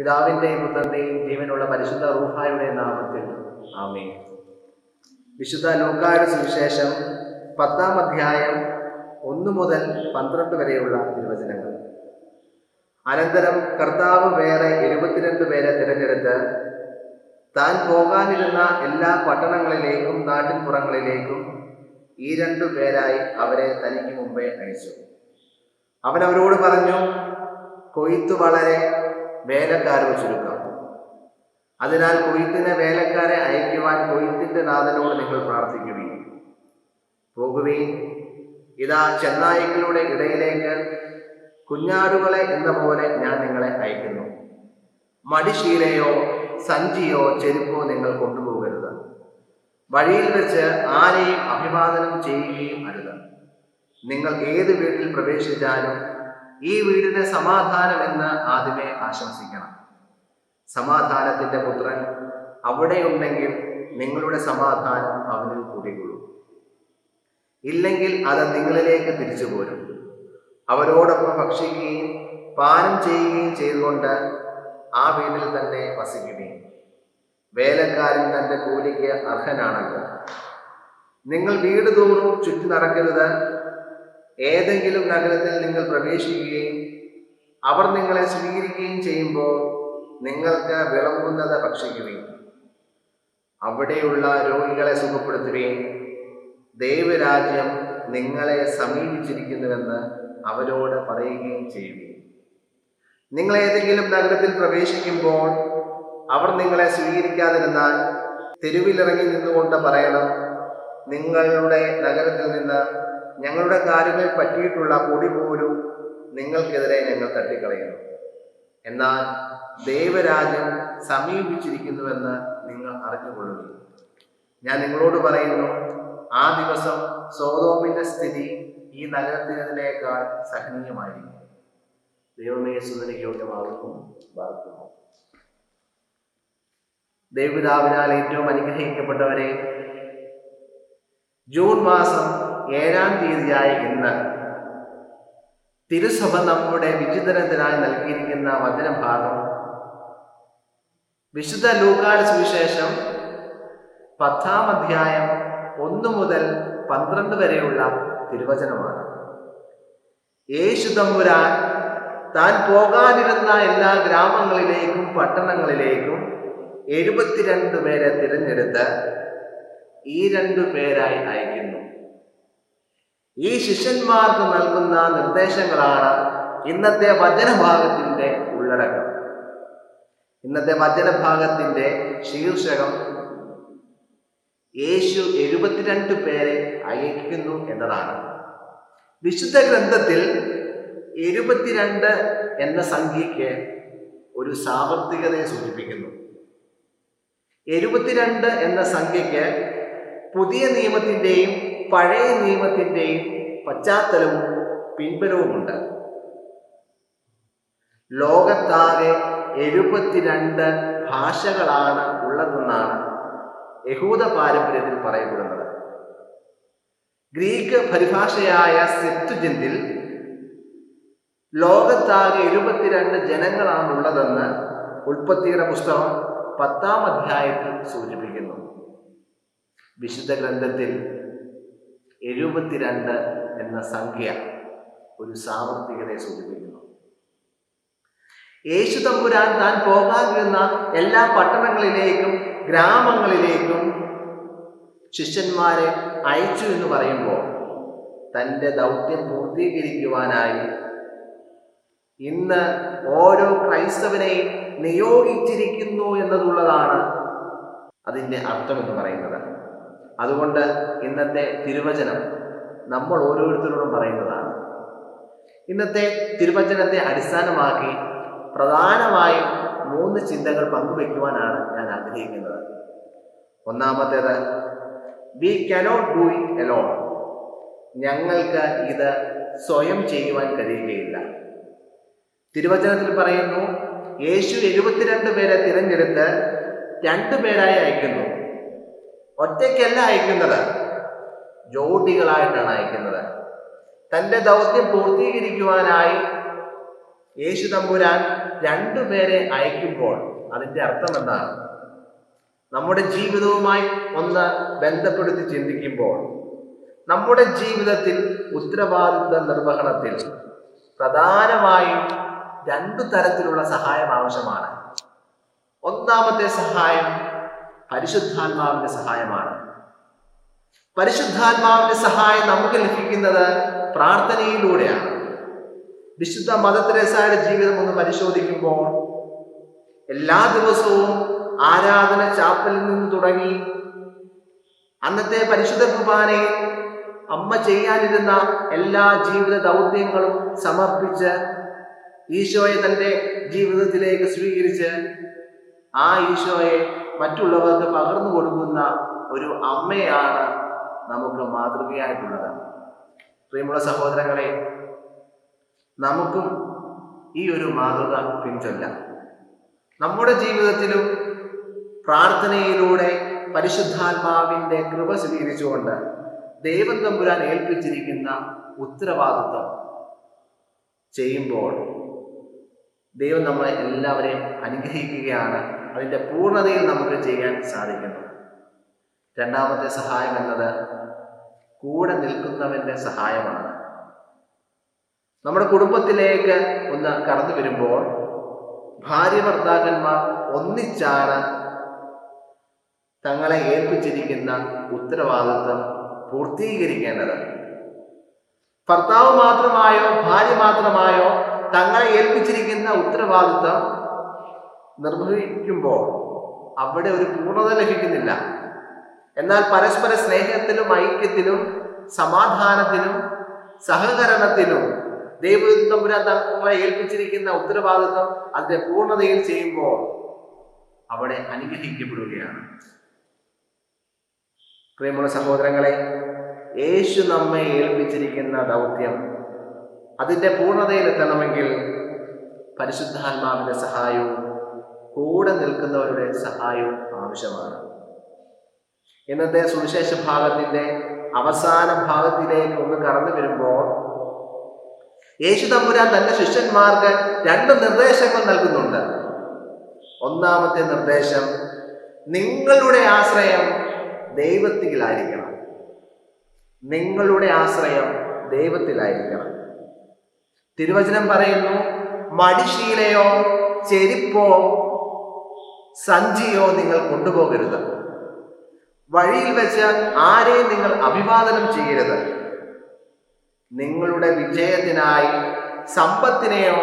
പിതാവിന്റെയും പുത്രന്റെയും ജീവനുള്ള പരിശുദ്ധ റൂഹായുടെ നാമത്തിൽ. ആമേ വിശുദ്ധ ലൂക്കായുടെ സുവിശേഷം പത്താം അധ്യായം ഒന്ന് മുതൽ പന്ത്രണ്ട് വരെയുള്ള തിരുവചനങ്ങൾ. അനന്തരം കർത്താവ് വേറെ എഴുപത്തിരണ്ട് പേരെ തിരഞ്ഞെടുത്ത് താൻ പോകാനിരുന്ന എല്ലാ പട്ടണങ്ങളിലേക്കും നാട്ടിൻപുറങ്ങളിലേക്കും ഈ രണ്ടു പേരായി അവരെ തനിക്ക് മുമ്പേ അയച്ചു. അവൻ അവരോട് പറഞ്ഞു കൊയ്ത്തു വളരെ വേലക്കാരോ ചുരുക്കം അതിനാൽ കൊയ്ത്തിന് വേലക്കാരെ അയക്കുവാൻ കൊയ്ത്തിന്റെ നാഥനോട് നിങ്ങൾ പ്രാർത്ഥിക്കുകയും. പോകുകയും ഇതാ ചെന്നായ്ക്കളുടെ ഇടയിലേക്ക് കുഞ്ഞാടുകളെ എന്ന പോലെ ഞാൻ നിങ്ങളെ അയക്കുന്നു. മടിശീലയോ സഞ്ചിയോ ചെരുപ്പോ നിങ്ങൾ കൊണ്ടുപോകരുത്. വഴിയിൽ വെച്ച് ആരെയും അഭിവാദനം ചെയ്യുകയും അരുത്. നിങ്ങൾ ഏത് വീട്ടിൽ പ്രവേശിച്ചാലും ഈ വീടിന് സമാധാനം എന്ന് ആദ്യമേ ആശംസിക്കണം. സമാധാനത്തിന്റെ പുത്രൻ അവിടെയുണ്ടെങ്കിൽ നിങ്ങളുടെ സമാധാനം അവനിൽ കൂടിക്കൊള്ളൂ. ഇല്ലെങ്കിൽ അത് നിങ്ങളിലേക്ക് തിരിച്ചു പോരും. അവരോടൊപ്പം ഭക്ഷിക്കുകയും പാനം ചെയ്യുകയും ചെയ്തുകൊണ്ട് ആ വീട്ടിൽ തന്നെ വസിക്കുകയും. വേലക്കാരൻ തന്റെ കൂലിക്ക് അർഹനാണല്ലോ. നിങ്ങൾ വീട് തോറും ചുറ്റി നടക്കരുത്. ഏതെങ്കിലും നഗരത്തിൽ നിങ്ങൾ പ്രവേശിക്കുകയും അവർ നിങ്ങളെ സ്വീകരിക്കുകയും ചെയ്യുമ്പോൾ നിങ്ങൾക്ക് വിളമ്പുന്നത് ഭക്ഷിക്കുകയും അവിടെയുള്ള രോഗികളെ സുഖപ്പെടുത്തുകയും ദൈവരാജ്യം നിങ്ങളെ സമീപിച്ചിരിക്കുന്നുവെന്ന് അവരോട് പറയുകയും ചെയ്യുകയും നിങ്ങൾ ഏതെങ്കിലും നഗരത്തിൽ പ്രവേശിക്കുമ്പോൾ അവർ നിങ്ങളെ സ്വീകരിക്കാതിരുന്നാൽ തെരുവിലിറങ്ങി നിന്നുകൊണ്ട് പറയണം നിങ്ങളുടെ നഗരത്തിൽ നിന്ന് ഞങ്ങളുടെ കാലുകൾ പറ്റിയിട്ടുള്ള പൊടി പോലും നിങ്ങൾക്കെതിരെ ഞങ്ങൾ തട്ടിക്കളയുന്നു. എന്നാൽ ദൈവരാജ്യം സമീപിച്ചിരിക്കുന്നുവെന്ന് നിങ്ങൾ അറിഞ്ഞുകൊള്ളുന്നു. ഞാൻ നിങ്ങളോട് പറയുന്നു ആ ദിവസം സോതോമിന്റെ സ്ഥിതി ഈ നഗരത്തിനേക്കാൾ സഹനീയമായിരിക്കും. ദൈവമേ സുന്ദരിക്ക് യോഗ്യമാകുന്നു ദൈവിതാവിനാൽ ഏറ്റവും അനുഗ്രഹിക്കപ്പെട്ടവരെ ജൂൺ മാസം ഏഴാം തീയതിയായ ഇന്ന്. തിരുസഭ നമ്മുടെ വിചിതനത്തിനായി നൽകിയിരിക്കുന്ന വചനഭാഗം വിശുദ്ധ ലൂക്കാട് സുവിശേഷം പത്താം അധ്യായം ഒന്ന് മുതൽ പന്ത്രണ്ട് വരെയുള്ള തിരുവചനമാണ്. യേശു തമ്പുരാൻ താൻ പോകാനിരുന്ന എല്ലാ ഗ്രാമങ്ങളിലേക്കും പട്ടണങ്ങളിലേക്കും എഴുപത്തിരണ്ട് പേരെ തിരഞ്ഞെടുത്ത് ഈ രണ്ടു പേരായി അയക്കുന്നു. ഈ ശിഷ്യന്മാർക്ക് നൽകുന്ന നിർദ്ദേശങ്ങളാണ് ഇന്നത്തെ വചനഭാഗത്തിന്റെ ഉള്ളടക്കം. ഇന്നത്തെ വചനഭാഗത്തിന്റെ ശീർഷകം യേശു എഴുപത്തിരണ്ട് പേരെ അയക്കുന്നു എന്നതാണ്. വിശുദ്ധ ഗ്രന്ഥത്തിൽ എഴുപത്തിരണ്ട് എന്ന സംഖ്യയ്ക്ക് ഒരു സാവർത്തികതയെ സൂചിപ്പിക്കുന്നു. എഴുപത്തിരണ്ട് എന്ന സംഖ്യയ്ക്ക് പുതിയ നിയമത്തിന്റെയും പഴയ നിയമത്തിന്റെയും പശ്ചാത്തലവും പിൻബലവുമുണ്ട്. ലോകത്താകെ എഴുപത്തിരണ്ട് ഭാഷകളാണ് ഉള്ളതെന്നാണ് യഹൂദ പാരമ്പര്യത്തിൽ പറയപ്പെടുന്നത്. ഗ്രീക്ക് പരിഭാഷയായ സെപ്റ്റുജന്റിൽ ലോകത്താകെ എഴുപത്തിരണ്ട് ജനങ്ങളാണുള്ളതെന്ന് ഉൽപ്പത്തിയുടെ പുസ്തകം പത്താം അധ്യായത്തിൽ സൂചിപ്പിക്കുന്നു. വിശുദ്ധ ഗ്രന്ഥത്തിൽ എഴുപത്തിരണ്ട് എന്ന സംഖ്യ ഒരു സാമ്പത്തികതയെ സൂചിപ്പിക്കുന്നു. യേശു തമ്പുരാൻ താൻ പോകാതിരുന്ന എല്ലാ പട്ടണങ്ങളിലേക്കും ഗ്രാമങ്ങളിലേക്കും ശിഷ്യന്മാരെ അയച്ചു എന്ന് പറയുമ്പോൾ തന്റെ ദൗത്യം പൂർത്തീകരിക്കുവാനായി ഇന്ന് ഓരോ ക്രൈസ്തവനെയും നിയോഗിച്ചിരിക്കുന്നു എന്നതുള്ളതാണ് അതിന്റെ അർത്ഥം എന്ന് പറയുന്നത്. അതുകൊണ്ട് ഇന്നത്തെ തിരുവചനം നമ്മൾ ഓരോരുത്തരോടും പറയുന്നതാണ്. ഇന്നത്തെ തിരുവചനത്തെ അടിസ്ഥാനമാക്കി പ്രധാനമായും മൂന്ന് ചിന്തകൾ പങ്കുവെക്കുവാനാണ് ഞാൻ ആഗ്രഹിക്കുന്നത്. ഒന്നാമത്തേത് we cannot do it alone ഞങ്ങൾക്ക് ഇത് സ്വയം ചെയ്യുവാൻ കഴിയുകയില്ല. തിരുവചനത്തിൽ പറയുന്നു യേശു എഴുപത്തിരണ്ട് പേരെ തിരഞ്ഞെടുത്ത് രണ്ടു പേരായി അയക്കുന്നു. ഒറ്റയ്ക്കല്ല അയക്കുന്നത്. ജോഡികളായിട്ടാണ് അയക്കുന്നത്. തന്റെ ദൗത്യം പൂർത്തീകരിക്കുവാനായി യേശു തമ്പുരാൻ രണ്ടുപേരെ അയക്കുമ്പോൾ അതിന്റെ അർത്ഥം എന്താണ്? നമ്മുടെ ജീവിതവുമായി ഒന്ന് ബന്ധപ്പെടുത്തി ചിന്തിക്കുമ്പോൾ നമ്മുടെ ജീവിതത്തിൽ ഉത്തരവാദിത്വ നിർവഹണത്തിൽ പ്രധാനമായും രണ്ടു തരത്തിലുള്ള സഹായം ആവശ്യമാണ്. ഒന്നാമത്തെ സഹായം പരിശുദ്ധാത്മാവിന്റെ സഹായമാണ്. പരിശുദ്ധാത്മാവിന്റെ സഹായം നമുക്ക് ലഭിക്കുന്നത് പ്രാർത്ഥനയിലൂടെയാണ്. വിശുദ്ധ മദത്രേസയുടെ ജീവിതം ഒന്ന് പരിശോധിക്കുമ്പോൾ എല്ലാ ദിവസവും ആരാധന ചാപ്പലിൽ നിന്ന് തുടങ്ങി അന്നത്തെ പരിശുദ്ധ കുർബാനയിൽ അമ്മ ചെയ്യാനിരുന്ന എല്ലാ ജീവിത ദൗത്യങ്ങളും സമർപ്പിച്ച് ഈശോയെ തന്റെ ജീവിതത്തിലേക്ക് സ്വീകരിച്ച് ആ ഈശോയെ മറ്റുള്ളവർക്ക് പകർന്നു കൊടുക്കുന്ന ഒരു അമ്മയാണ് നമുക്ക് മാതൃകയായിട്ടുള്ളത്. പ്രിയമുള്ള സഹോദരങ്ങളെ നമുക്കും ഈ ഒരു മാതൃക പിൻചൊല്ലാം. നമ്മുടെ ജീവിതത്തിലും പ്രാർത്ഥനയിലൂടെ പരിശുദ്ധാത്മാവിന്റെ കൃപ സ്വീകരിച്ചുകൊണ്ട് ദൈവം തമ്പുരാൻ ഏൽപ്പിച്ചിരിക്കുന്ന ഉത്തരവാദിത്വം ചെയ്യുമ്പോൾ ദൈവം നമ്മളെ എല്ലാവരെയും അനുഗ്രഹിക്കുകയാണ്. അതിന്റെ പൂർണതയിൽ നമുക്ക് ചെയ്യാൻ സാധിക്കുന്നു. രണ്ടാമത്തെ സഹായം എന്നത് കൂടെ നിൽക്കുന്നവന്റെ സഹായമാണ്. നമ്മുടെ കുടുംബത്തിലേക്ക് ഒന്ന് കടന്നു വരുമ്പോൾ ഭാര്യ ഭർത്താക്കന്മാർ ഒന്നിച്ചാണ് തങ്ങളെ ഏൽപ്പിച്ചിരിക്കുന്ന ഉത്തരവാദിത്വം പൂർത്തീകരിക്കേണ്ടത്. ഭർത്താവ് മാത്രമായോ ഭാര്യ മാത്രമായോ തങ്ങളെ ഏൽപ്പിച്ചിരിക്കുന്ന ഉത്തരവാദിത്വം നിർവഹിക്കുമ്പോൾ അവിടെ ഒരു പൂർണത ലഭിക്കുന്നില്ല. എന്നാൽ പരസ്പര സ്നേഹത്തിലും ഐക്യത്തിലും സമാധാനത്തിലും സഹകരണത്തിലും ദൈവത്തമ്പുരാൻ തങ്ങളെ ഏൽപ്പിച്ചിരിക്കുന്ന ഉത്തരവാദിത്വം അതിന്റെ പൂർണതയിൽ ചെയ്യുമ്പോൾ അവിടെ അനുഗ്രഹിക്കപ്പെടുകയാണ്. പ്രിയമുള്ള സഹോദരങ്ങളെ യേശു നമ്മെ ഏൽപ്പിച്ചിരിക്കുന്ന ദൗത്യം അതിന്റെ പൂർണതയിലെത്തണമെങ്കിൽ പരിശുദ്ധാത്മാവിന്റെ സഹായവും കൂടെ നിൽക്കുന്നവരുടെ സഹായവും ആവശ്യമാണ്. ഇന്നത്തെ സുവിശേഷ ഭാഗത്തിന്റെ അവസാന ഭാഗത്തിലേക്ക് ഒന്ന് കടന്നു വരുമ്പോൾ യേശു തമ്പുരാൻ തന്റെ ശിഷ്യന്മാർക്ക് രണ്ട് നിർദ്ദേശങ്ങൾ നൽകുന്നുണ്ട്. ഒന്നാമത്തെ നിർദ്ദേശം നിങ്ങളുടെ ആശ്രയം ദൈവത്തിലായിരിക്കണം. നിങ്ങളുടെ ആശ്രയം ദൈവത്തിലായിരിക്കണം. തിരുവചനം പറയുന്നു മടിശീലയോ ചെരിപ്പോ സഞ്ചിയോ നിങ്ങൾ കൊണ്ടുപോകരുത്. വഴിയിൽ വെച്ച് ആരെയും നിങ്ങൾ അഭിവാദനം ചെയ്യരുത്. നിങ്ങളുടെ വിജയത്തിനായി സമ്പത്തിനെയോ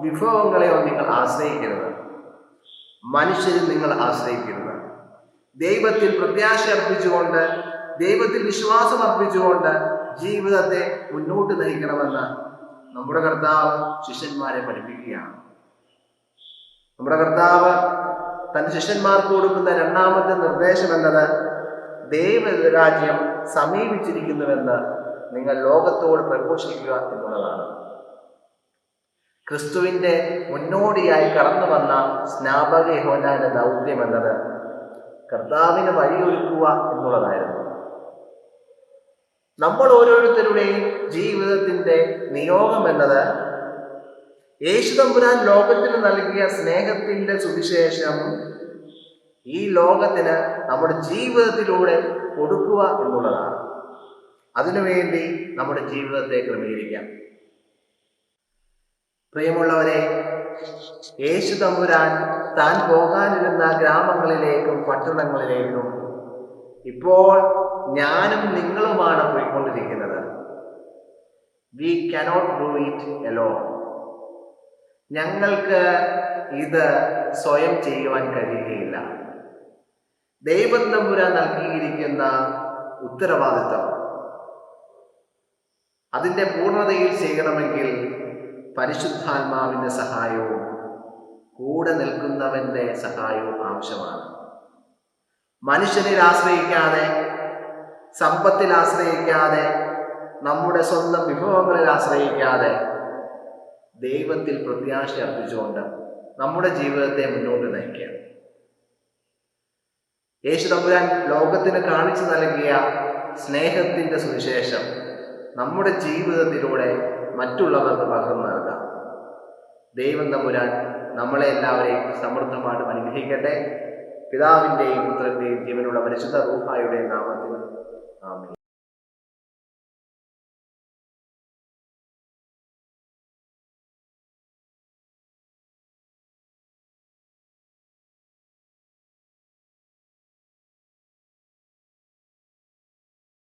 വിഭവങ്ങളെയോ നിങ്ങൾ ആശ്രയിക്കരുത്. മനുഷ്യരിൽ നിങ്ങൾ ആശ്രയിക്കരുത്. ദൈവത്തിൽ പ്രത്യാശ അർപ്പിച്ചുകൊണ്ട് ദൈവത്തിൽ വിശ്വാസം അർപ്പിച്ചുകൊണ്ട് ജീവിതത്തെ മുന്നോട്ട് നയിക്കണമെന്ന് നമ്മുടെ കർത്താവ് ശിഷ്യന്മാരെ പഠിപ്പിക്കുകയാണ്. നമ്മുടെ കർത്താവ് തന്റെ ശിഷ്യന്മാർക്ക് കൊടുക്കുന്ന രണ്ടാമത്തെ നിർദ്ദേശം എന്നത് ദൈവരാജ്യം സമീപിച്ചിരിക്കുന്നുവെന്ന് നിങ്ങൾ ലോകത്തോട് പ്രഘോഷിക്കുക എന്നുള്ളതാണ്. ക്രിസ്തുവിന്റെ മുന്നോടിയായി കടന്നു വന്ന സ്നാപക യഹോനാന്റെ ദൗത്യം എന്നത് കർത്താവിന് വഴിയൊരുക്കുക എന്നുള്ളതായിരുന്നു. നമ്മൾ ഓരോരുത്തരുടെയും ജീവിതത്തിന്റെ നിയോഗം എന്നത് യേശു തമ്പുരാൻ ലോകത്തിന് നൽകിയ സ്നേഹത്തിന്റെ സുവിശേഷം ഈ ലോകത്തിന് നമ്മുടെ ജീവിതത്തിലൂടെ കൊടുക്കുക എന്നുള്ളതാണ്. അതിനുവേണ്ടി നമ്മുടെ ജീവിതത്തെ ക്രമീകരിക്കാം. പ്രിയമുള്ളവരെ യേശു തമ്പുരാൻ താൻ പോകാനിരുന്ന ഗ്രാമങ്ങളിലേക്കും പട്ടണങ്ങളിലേക്കും ഇപ്പോൾ ഞാനും നിങ്ങളുമാണ് പോയിക്കൊണ്ടിരിക്കുന്നത്. We cannot do it alone ഞങ്ങൾക്ക് ഇത് സ്വയം ചെയ്യുവാൻ കഴിയുകയില്ല. ദൈവം തമ്പുരാൻ നൽകിയിരിക്കുന്ന ഉത്തരവാദിത്വം അതിന്റെ പൂർണതയിൽ ചെയ്യണമെങ്കിൽ പരിശുദ്ധാത്മാവിന്റെ സഹായവും കൂടെ നിൽക്കുന്നവന്റെ സഹായവും ആവശ്യമാണ്. മനുഷ്യനിൽ ആശ്രയിക്കാതെ സമ്പത്തിൽ ആശ്രയിക്കാതെ നമ്മുടെ സ്വന്തം വിഭവങ്ങളിൽ ആശ്രയിക്കാതെ ദൈവത്തിൽ പ്രത്യാശ അർപ്പിച്ചുകൊണ്ട് നമ്മുടെ ജീവിതത്തെ മുന്നോട്ട് നയിക്കുക യേശു തമ്പുരാൻ ലോകത്തിന് കാണിച്ചു നൽകിയ സ്നേഹത്തിന്റെ സുവിശേഷം നമ്മുടെ ജീവിതത്തിലൂടെ മറ്റുള്ളവർക്ക് പകർന്നു നൽകാം. ദൈവം തമ്പുരാൻ നമ്മളെ എല്ലാവരെയും സമൃദ്ധമായിട്ട് അനുഗ്രഹിക്കട്ടെ. പിതാവിന്റെയും പുത്രന്റെയും ജീവനുള്ള പരിശുദ്ധ റൂഹായുടെ നാമത്തിൽ